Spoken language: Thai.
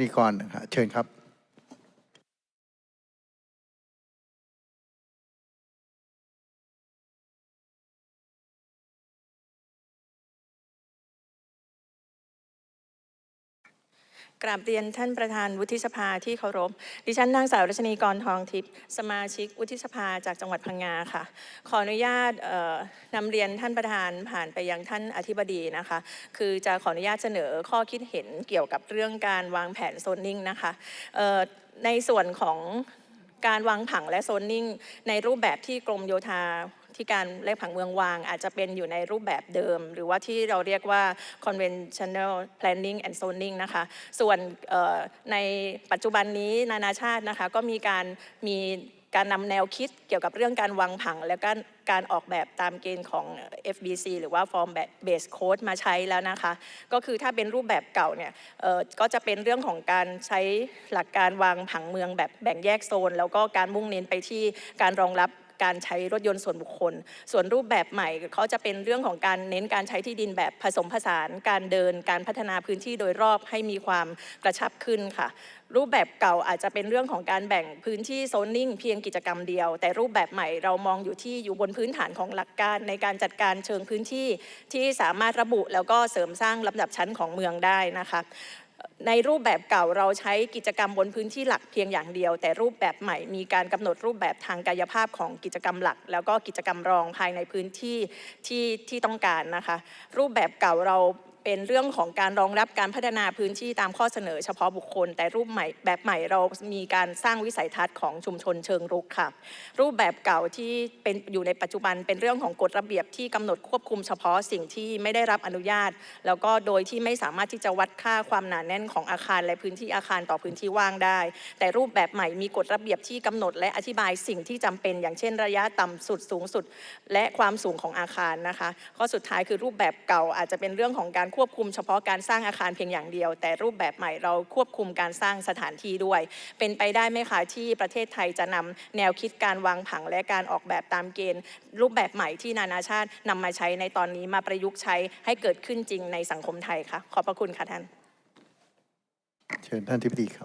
นีกรนะครับเชิญครับ กราบเรียนท่านประธานวุฒิสภาที่เคารพ ดิฉันนางสาวรัชนีกรทองทิพย์สมาชิกวุฒิสภาจากจังหวัดพังงาค่ะ ขออนุญาตนำเรียนท่านประธานผ่านไปยังท่านอธิบดีนะคะ คือจะขออนุญาตเสนอข้อคิดเห็นเกี่ยวกับเรื่องการวางแผนโซนนิ่งนะคะในส่วนของการวางผังและโซนนิ่ง ในรูปแบบที่กรมโยธา ที่การเลขผังเมืองวาง อาจจะเป็นอยู่ในรูปแบบเดิม หรือว่าที่เราเรียกว่า conventional planning and zoning นะคะส่วนในปัจจุบันนี้นานาชาตินะคะก็มีการมีการนำแนวคิดเกี่ยวกับเรื่องการวางผัง และก็การออกแบบตามเกณฑ์ของ FBC หรือว่า Form Based Code มาใช้แล้วนะคะ ก็คือถ้าเป็นรูปแบบเก่าเนี่ยก็จะเป็นเรื่องของการใช้หลักการวางผังเมืองแบบแบ่งแยกโซน แล้วก็การมุ่งเน้นไปที่การรองรับ การใช้รถยนต์ส่วนบุคคล ส่วนรูปแบบใหม่เขาจะเป็นเรื่องของการเน้นการใช้ที่ดินแบบผสมผสาน การเดิน การพัฒนาพื้นที่โดยรอบให้มีความกระชับขึ้นค่ะ รูปแบบเก่าอาจจะเป็นเรื่องของการแบ่งพื้นที่โซนนิ่งเพียงกิจกรรมเดียว แต่รูปแบบใหม่เรามองอยู่ที่อยู่บนพื้นฐานของหลักการในการจัดการเชิงพื้นที่ที่สามารถระบุแล้วก็เสริมสร้างลำดับชั้นของเมืองได้นะคะ ในรูปแบบเก่าเราใช้กิจกรรมบนพื้นที่หลักเพียงอย่างเดียว แต่รูปแบบใหม่มีการกำหนดรูปแบบทางกายภาพของกิจกรรมหลัก แล้วก็กิจกรรมรองภายในพื้นที่ที่ที่ต้องการนะคะ รูปแบบเก่าเรา เป็นเรื่องของการรองรับการพัฒนาพื้นที่ตามข้อเสนอเฉพาะบุคคล แต่รูปใหม่แบบใหม่เรามีการสร้างวิสัยทัศน์ของชุมชนเชิงรุกค่ะ รูปแบบเก่าที่เป็นอยู่ในปัจจุบันเป็นเรื่องของกฎระเบียบที่กำหนดควบคุมเฉพาะสิ่งที่ไม่ได้รับอนุญาต แล้วก็โดยที่ไม่สามารถที่จะวัดค่าความหนาแน่นของอาคารและพื้นที่อาคารต่อพื้นที่ว่างได้ แต่รูปแบบใหม่มีกฎระเบียบที่กำหนด และอธิบายสิ่งที่จำเป็น อย่างเช่น ระยะต่ำสุดสูงสุด และความสูงของอาคารนะคะ ข้อสุดท้ายคือรูปแบบเก่าอาจจะเป็นเรื่องของการควบคุมเฉพาะการสร้างอาคารเพียงอย่างเดียว แต่รูปแบบใหม่เราควบคุมการสร้างสถานที่ด้วย เป็นไปได้ไหมคะที่ประเทศไทยจะนำแนวคิดการวางผังและการออกแบบตามเกณฑ์ รูปแบบใหม่ที่นานาชาตินำมาใช้ในตอนนี้มาประยุกต์ใช้ให้เกิดขึ้นจริงในสังคมไทยคะขอบพระคุณค่ะท่าน เชิญท่านทิพดีครับ